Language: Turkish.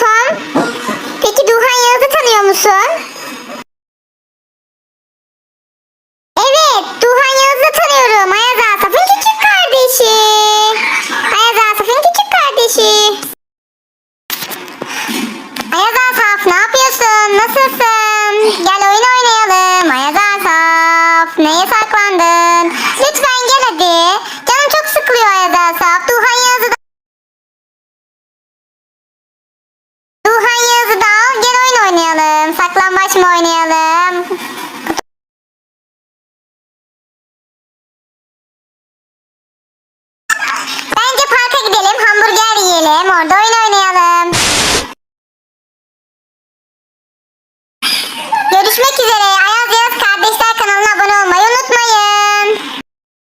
Tom, peki Duhan Yağız'ı tanıyor musun? Evet, Duhan Yağız'ı tanıyorum. Ayaz Asaf'ın küçük kardeşi. Ayaz Asaf'ın küçük kardeşi. Ayaz Asaf, ne yapıyorsun? Nasılsın? Gel oyun oynayalım. Ayaz Asaf, neye saklandın? Lütfen gel Hem orada oyun oynayalım. Görüşmek üzere.